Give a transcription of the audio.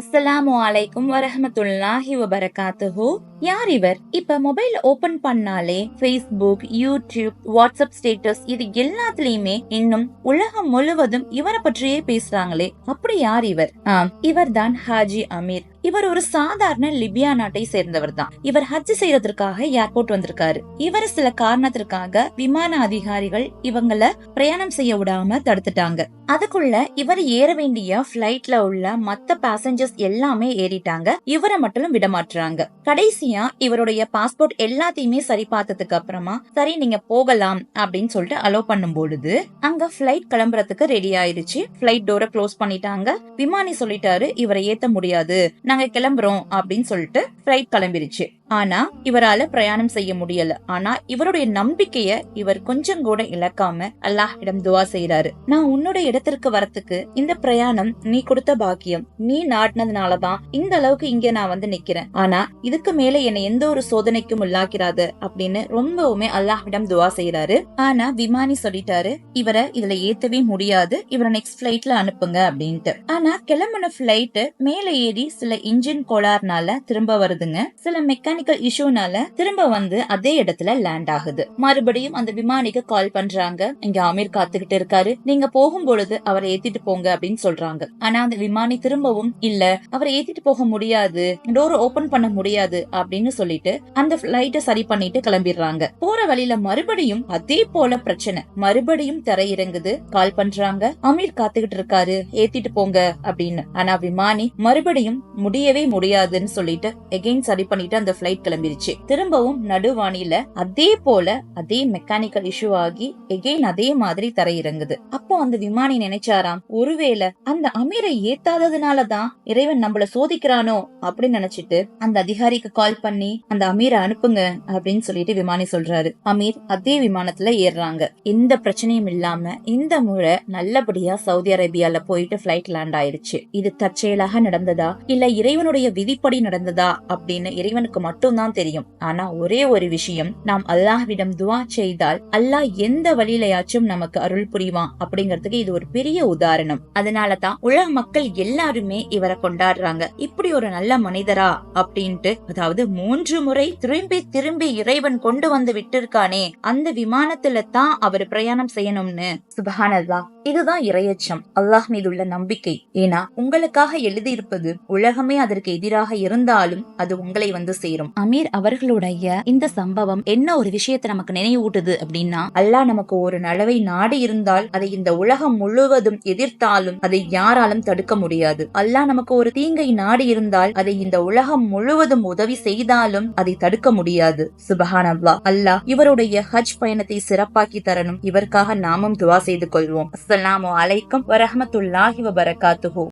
அஸ்ஸலாமு அலைக்கும் வரஹமத்துல்லாஹி வபரகாத்துஹு. யார் இவர்? இப்ப மொபைல் ஓபன் பண்ணாலே ஃபேஸ்புக் யூடியூப் வாட்ஸ்அப் ஸ்டேட்டஸ் இது எல்லாத்துலயுமே இன்னும் உலகம் முழுவதும் இவரை பற்றியே பேசுறாங்களே. அப்படி யார் இவர்? ஆம் இவர்தான் ஹாஜி அமீர். இவர் ஒரு சாதாரண லிபியா நாட்டை சேர்ந்தவர் தான் இவர் ஹஜ் செய்யறதுக்காக ஏர்போர்ட் வந்திருக்காரு. இவர் சில காரணத்திற்காக விமான அதிகாரிகள் இவங்கள பிரயாணம் செய்ய விடாம தடுத்துட்டாங்க. அதுக்குள்ள இவர் ஏற வேண்டிய பிளைட்ல உள்ள மத்த பேசஞ்சர்ஸ் எல்லாமே ஏறிட்டாங்க. இவரை மட்டும் விடமாட்டுறாங்க கடைசியா இவருடைய பாஸ்போர்ட் எல்லாத்தையுமே சரி பார்த்ததுக்கு அப்புறமா சரி நீங்க போகலாம் அப்படின்னு சொல்லிட்டு அலோ பண்ணும் பொழுது அங்க பிளைட் கிளம்புறதுக்கு ரெடி ஆயிருச்சு பிளைட் டோரை க்ளோஸ் பண்ணிட்டாங்க. விமானி சொல்லிட்டாரு இவரை ஏத்த முடியாது. நாங்க கிளம்புறோம் அப்படின்னு சொல்லிட்டு பிளைட் கிளம்பிருச்சு. ஆனா இவரால பிரயாணம் செய்ய முடியல. ஆனா இவருடைய நம்பிக்கைய இவர் கொஞ்சம் கூட இழக்காம அல்லாஹ்விடம் துவா செய்யறாரு நான் உன்னோட இடத்திற்கு வரத்துக்கு இந்த பிரயாணம் நீ கொடுத்த பாக்கியம். நீ நாட்டினதுனாலதான் இந்த அளவுக்கு இங்க நான் வந்து நிக்கிறேன். ஆனா இதுக்கு மேல என்னை எந்த ஒரு சோதனைக்கும் உள்ளாக்கிறாது அப்படின்னு ரொம்பவுமே அல்லாஹ்விடம் துவா செய்யறாரு ஆனா விமானி சொல்லிட்டாரு இவரை இதுல ஏத்தவே முடியாது. இவரை நெக்ஸ்ட் பிளைட்ல அனுப்புங்க அப்படின்ட்டு. ஆனா கிளம்புன பிளைட் மேல ஏறி சில இன்ஜின் கோளாறுனால திரும்ப வருதுங்க. சில மெக்கானிக் மெக்கானிக்கல் இஷ்யூனால திரும்ப வந்து அதே இடத்துல லேண்ட் ஆகுது. மறுபடியும் அந்த விமானிக்கு கால் பண்றாங்க. இங்க அமீர் காத்துக்கிட்டு இருக்காரு. நீங்க போகும் பொழுது அவரை ஏத்திட்டு போங்க அப்படின்னு சொல்றாங்க. ஆனா அந்த விமானி திரும்பவும் இல்ல அவரை ஏத்திட்டு போக முடியாது. டோர் ஓபன் பண்ண முடியாது அப்படின்னு சொல்லிட்டு அந்த பிளைட்ட சரி பண்ணிட்டு கிளம்பிடுறாங்க. போற வழியில மறுபடியும் அதே போல பிரச்சனை. மறுபடியும் தரையிறங்குது கால் பண்றாங்க. அமீர் காத்துக்கிட்டு இருக்காரு. ஏத்திட்டு போங்க அப்படின்னு. ஆனா விமானி மறுபடியும் முடியவே முடியாதுன்னு சொல்லிட்டு எகெயின் சரி பண்ணிட்டு அந்த பிளைட் கிளம்பிருச்சு. திரும்பவும் நடுவானில அதே போல அதே மெக்கானிக்கல் இஷ்யூ ஆகி எகெயின் அதே மாதிரி தரையிறங்குது. அப்ப அந்த விமானி நினைச்சாராம் ஒருவேளை அந்த அமீரை ஏத்தாததுனாலதான் இறைவன் நம்மள சோதிக்கிறானோ? அப்படின்னு நினைச்சிட்டு அந்த அதிகாரிக்கு கால் பண்ணி அந்த அமீரை அனுப்புங்க அப்படின்னு சொல்லிட்டு விமானி சொல்றாரு. அமீர் அதே விமானத்துல ஏறுறாங்க. எந்த பிரச்சனையும் இல்லாம இந்த முறை நல்லபடியா சவுதி அரேபியால போயிட்டு பிளைட் லேண்ட் ஆயிடுச்சு இது தற்செயலாக நடந்ததா? இல்ல இறைவனுடைய விதிப்படி நடந்ததா? அப்படின்னு இறைவனுக்கு மட்டும்தான் தெரியும். ஆனா ஒரே ஒரு விஷயம் நாம் அல்லாஹ்விடம் துவா செய்தால் அல்லாஹ் எந்த வழியிலையாச்சும் நமக்கு அருள் புரிவான் அப்படிங்கறதுக்கு இது ஒரு பெரிய உதாரணம். அதனாலதான் உலக மக்கள் எல்லாருமே இவரை கொண்டாடுறாங்க. இப்படி ஒரு நல்ல மனிதரா அப்படின்ட்டு அதாவது மூன்று முறை திரும்பி திரும்பி இறைவன் கொண்டு வந்து விட்டிருக்கானே அந்த விமானத்துல தான் அவர் பிரயாணம் செய்யணும்னு. சுபஹானல்லா இதுதான் இரையச்சம். அல்லாஹ் மீதுள்ள நம்பிக்கை. ஏன்னா உங்களுக்காக எழுதியிருப்பது உலகமே அதற்கு எதிராக இருந்தாலும் அது உங்களை வந்து சேரும். அமீர் அவர்களுடைய இந்த சம்பவம் என்ன ஒரு விஷயத்தை நமக்கு நினைவூட்டுது அப்படின்னா அல்லாஹ் நமக்கு ஒரு நலவை நாடி இருந்தால் அதை இந்த உலகம் முழுவதும் எதிர்த்தாலும் அதை யாராலும் தடுக்க முடியாது. அல்லாஹ் நமக்கு ஒரு தீங்கை நாடி இருந்தால் அதை இந்த உலகம் முழுவதும் உதவி செய்தாலும் அதை தடுக்க முடியாது. சுபஹான் அல்லாஹ் அல்லாஹ் இவருடைய ஹஜ் பயணத்தை சிறப்பாக்கி தரணும். இவருக்காக நாமும் துவா செய்து கொள்வோம். அஸ்லாம் அலைக்கும் வரஹமத்துல்லாஹி வபரகாத்துஹு.